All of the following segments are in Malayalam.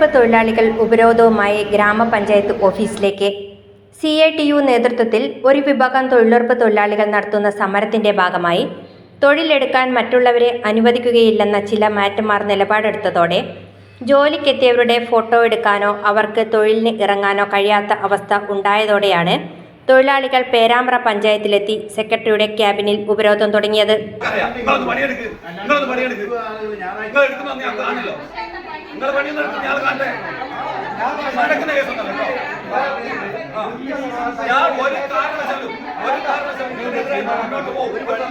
തൊഴിലുറപ്പ് തൊഴിലാളികൾ ഉപരോധവുമായി ഗ്രാമപഞ്ചായത്ത് ഓഫീസിലേക്ക്. സി ഐ ടി യു നേതൃത്വത്തിൽ ഒരു വിഭാഗം തൊഴിലുറപ്പ് തൊഴിലാളികൾ നടത്തുന്ന സമരത്തിന്റെ ഭാഗമായി തൊഴിലെടുക്കാൻ മറ്റുള്ളവരെ അനുവദിക്കുകയില്ലെന്ന ചില മാറ്റമാർ നിലപാടെടുത്തതോടെ ജോലിക്കെത്തിയവരുടെ ഫോട്ടോ എടുക്കാനോ അവർക്ക് തൊഴിലിന് ഇറങ്ങാനോ കഴിയാത്ത അവസ്ഥ ഉണ്ടായതോടെയാണ് തൊഴിലാളികൾ പേരാമ്പ്ര പഞ്ചായത്തിലെത്തി സെക്രട്ടറിയുടെ ക്യാബിനിൽ ഉപരോധം തുടങ്ങിയത്. നിങ്ങൾ പണിയൊന്നും എടുക്കുന്ന ഞാൻ കാണട്ടെ. നടക്കുന്ന കേസൊന്നല്ലോ ആ. ഞാൻ ഒരു കാരണവശാലും ഒരു കാരണവശാലും മുന്നോട്ട് പോകും. വെള്ളം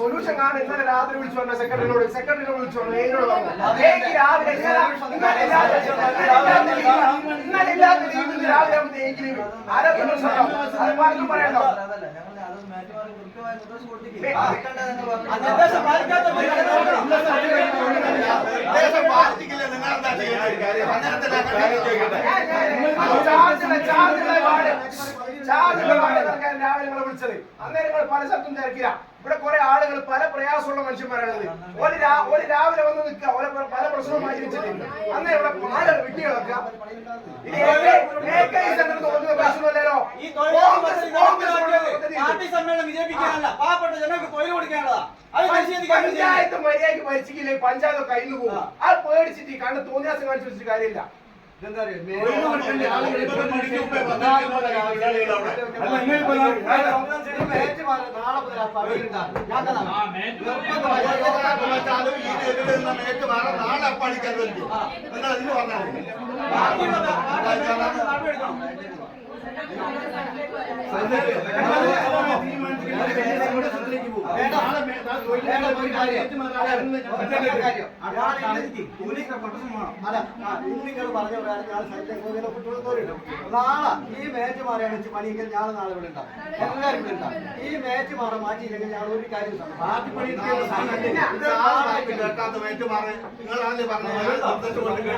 സൊല്യൂഷൻ കാണാൻ ഇന്നലെ രാത്രി വിളിച്ചു പറഞ്ഞ സെക്രട്ടറിനോട് സെക്രട്ടറിനോട് വിളിച്ചു പറഞ്ഞു രാവിലെ ഇന്നലെ ഇല്ലാത്ത രാവിലെ ആരോഗ്യ പറയണ്ടോ രാവിലെ നിങ്ങളെ വിളിച്ചത്. അന്നേരം നിങ്ങൾ പല സ്ഥലത്തും തിരക്കില്ല. ഇവിടെ കുറെ ആളുകൾ പല പ്രയാസമുള്ള മനുഷ്യന്മാരാണത് ഒരു ഒരു രാവിലെ വന്ന് നിൽക്കുക. ഓരോ പല- പ്രശ്നവും മാറ്റി വെച്ചിട്ടുണ്ട് അന്നേ ഇവിടെ ആളുകൾ വിട്ടി കിടക്കുക ഇത് ഏകൈ സെന്ററിൽ നോക്കുന്ന പ്രശ്നമല്ലല്ലോ. ഈ ആ കോൺഗ്രസ് കോൺഗ്രസ് കൊണ്ടുവന്ന കാണിച്ചു വെച്ചിട്ട് സമ്മേളനം വിജയിപ്പിക്കാനല്ല പാവപ്പെട്ട ജനങ്ങൾക്ക് തൊഴിൽ കൊടുക്കാനുള്ളതാ അത് നിഷേധിക്കാൻ പഞ്ചായത്ത് പേടിച്ചിട്ട് ഈ നാളെ മേച്ച് വെച്ച് പണിയെങ്കിൽ ഞാൻ നാളെ ഇവിടെ ഉണ്ടാവും. എല്ലാവരും ഇവിടെ ഉണ്ടാവും. ഈ മാച്ച് മാറി മാറ്റിയില്ലെങ്കിൽ ഞാൻ ഒരു കാര്യം പാർട്ടി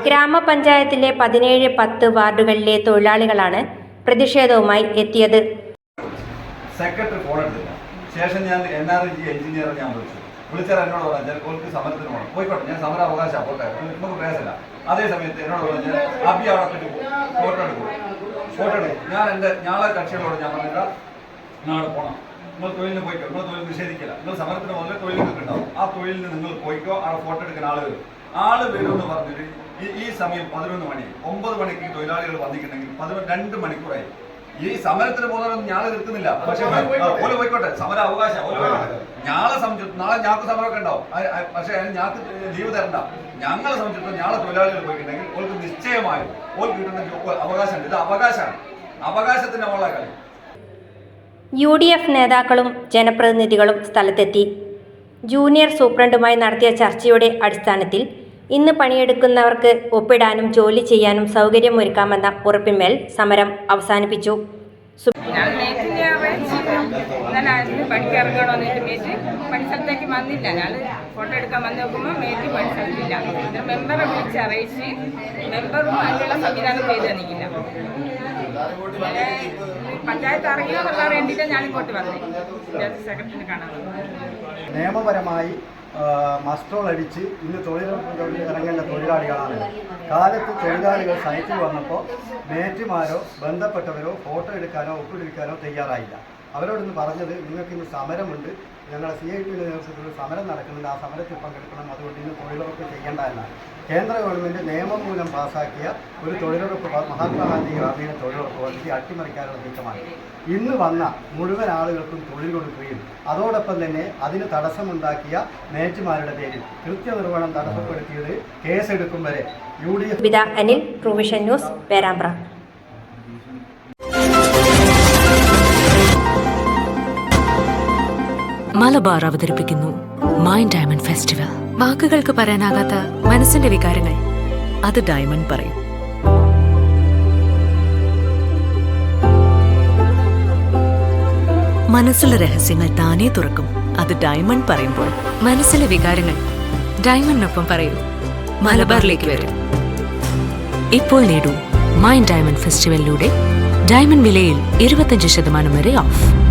ഗ്രാമപഞ്ചായത്തിലെ പതിനേഴ് പത്ത് വാർഡുകളിലെ തൊഴിലാളികളാണ് പ്രതിഷേധവുമായി എത്തിയത്. സെക്രട്ടറി ഫോൺ ശേഷം ഞാൻ എൻ ആർ ജി എഞ്ചിനീയറെ ഞാൻ വിളിച്ചു. വിളിച്ചാൽ എന്നോട് പറഞ്ഞാൽ കോൾക്ക് സമരത്തിന് പോകണം പോയിക്കോട്ടെ ഞാൻ സമര അവകാശം പോട്ടെ. നമുക്ക് പ്രയാസമില്ല. അതേ സമയത്ത് എന്നോട് പറഞ്ഞാൽ അബി അവിടെ പറ്റി ഫോട്ടോ എടുക്കും. ഫോട്ടോ എടുക്കും. ഞാൻ എന്റെ ഞാളെ കക്ഷികളോട് ഞാൻ പറഞ്ഞില്ല നാളെ പോകണം നിങ്ങൾ തൊഴിലിന് പോയിക്കോ. നിങ്ങൾ തൊഴിൽ നിഷേധിക്കില്ല. നിങ്ങൾ സമരത്തിന് മുതലേ തൊഴിൽ നിങ്ങൾക്ക് ആ തൊഴിലിന് നിങ്ങൾ പോയിക്കോ. അവിടെ ഫോട്ടോ എടുക്കുന്ന ആൾ വരും. ആൾ വരും എന്ന് പറഞ്ഞിട്ട് ഈ സമയം പതിനൊന്ന് മണി ഒമ്പത് മണിക്ക് തൊഴിലാളികൾ വന്നിട്ടുണ്ടെങ്കിൽ പതിനൊന്ന് രണ്ട് മണിക്കൂറായി. ഈ സമരത്തിന് പോകുന്നവരൊന്നും ഞാളെ നിർത്തുന്നില്ല. പക്ഷെ ഓൽ പോയിക്കോട്ടെ. സമര അവകാശം ഞാളെ സംബന്ധിച്ചു നാളെ ഞങ്ങൾക്ക് സമരമൊക്കെ ഉണ്ടാവും. പക്ഷെ ഞങ്ങൾക്ക് ലീവ് തരണ്ട. ഞങ്ങളെ സംബന്ധിച്ചിടത്തോളം ഞാളെ തൊഴിലാളികൾ പോയിട്ടുണ്ടെങ്കിൽ ഓൾക്ക് നിശ്ചയമായും ഓൾക്ക് കിട്ടുന്ന അവകാശമുണ്ട്. ഇത് അവകാശമാണ്. അവകാശത്തിന്റെ മോളെ കളി യു ഡി എഫ് നേതാക്കളും ജനപ്രതിനിധികളും സ്ഥലത്തെത്തി. ജൂനിയർ സൂപ്രണ്ടുമായി നടത്തിയ ചർച്ചയുടെ അടിസ്ഥാനത്തിൽ ഇന്ന് പണിയെടുക്കുന്നവർക്ക് ഒപ്പിടാനും ജോലി ചെയ്യാനും സൗകര്യമൊരുക്കാമെന്ന ഉറപ്പിന്മേൽ സമരം അവസാനിപ്പിച്ചു. ഞാൻ അറിയിച്ചു ഇന്നലെ പണിക്ക് ഇറങ്ങണമെന്ന് എന്നിട്ട് മേറ്റ് പണിസ്ഥലത്തേക്ക് വന്നില്ല. ഞാൻ ഫോട്ടോ എടുക്കാൻ വന്ന് നോക്കുമ്പോൾ മേറ്റ് പണിസ്ഥലത്തില്ല എന്നിട്ട് മെമ്പറെ വിളിച്ച് അറിയിച്ച് മെമ്പറും അതിനുള്ള സംവിധാനം ചെയ്ത് തന്നിക്കില്ല പഞ്ചായത്ത് അറിയുക എന്നുള്ള വേണ്ടിയിട്ട് ഞാൻ ഇങ്ങോട്ട് വന്നേ. പഞ്ചായത്ത് സെക്രട്ടറിനെ കാണാൻ നിയമപരമായി മസ്ട്രോൾ അടിച്ച് ഇന്ന് തൊഴിലുറപ്പ് തൊഴിൽ ഇറങ്ങേണ്ട തൊഴിലാളികളാണ്. കാലത്ത് തൊഴിലാളികൾ സൈറ്റിൽ വന്നപ്പോൾ മേറ്റുമാരോ ബന്ധപ്പെട്ടവരോ ഫോട്ടോ എടുക്കാനോ ഒപ്പിടിക്കാനോ തയ്യാറായില്ല. അവരോടൊന്ന് പറഞ്ഞത് നിങ്ങൾക്ക് ഇന്ന് സമരമുണ്ട് ഞങ്ങളുടെ സി ഐ ടിയുടെ നേതൃത്വത്തിൽ സമരം നടക്കുന്നുണ്ട്. ആ സമരത്തിൽ പങ്കെടുക്കണം. അതുകൊണ്ട് ഇന്ന് തൊഴിലുറപ്പ് ചെയ്യേണ്ട എന്നാണ്. കേന്ദ്ര ഗവൺമെന്റ് നിയമം മൂലം പാസാക്കിയ ഒരു തൊഴിലുറപ്പ് മഹാത്മാഗാന്ധി ഗ്രാമീണ തൊഴിലുറപ്പ് പദ്ധതി അട്ടിമറിക്കാനുള്ള നീക്കമാണ്. ഇന്ന് വന്ന മുഴുവൻ ആളുകൾക്കും തൊഴിൽ കൊടുക്കുകയും അതോടൊപ്പം തന്നെ അതിന് തടസ്സമുണ്ടാക്കിയ നേറ്റുമാരുടെ പേരിൽ കൃത്യനിർവഹണം തടസ്സപ്പെടുത്തിയത് കേസെടുക്കും വരെ. U D F Anil provision news Perambra. Malabar അവതരിപ്പിക്കുന്നു മൈൻഡ് ഡയമണ്ട് ഫെസ്റ്റിവൽ. വാക്കുകൾക്ക് പറയാനാകാത്ത മനസ്സിന്റെ വികാരങ്ങൾ. അത് ഡയമണ്ട് പറയും. മനസ്സിലെ രഹസ്യങ്ങൾ താനേ തുറക്കും. അത് ഡയമണ്ട് പറയുമ്പോൾ മനസ്സിലെ വികാരങ്ങൾ ഡയമണ്ടിനൊപ്പം പറയൂ. മലബാറിലേക്ക് വരും. ഇപ്പോൾ നേടൂ മൈൻഡ് ഡയമണ്ട് ഫെസ്റ്റിവലിലൂടെ ഡയമണ്ട് വിലയിൽ ഇരുപത്തഞ്ച് ശതമാനം വരെ ഓഫ്.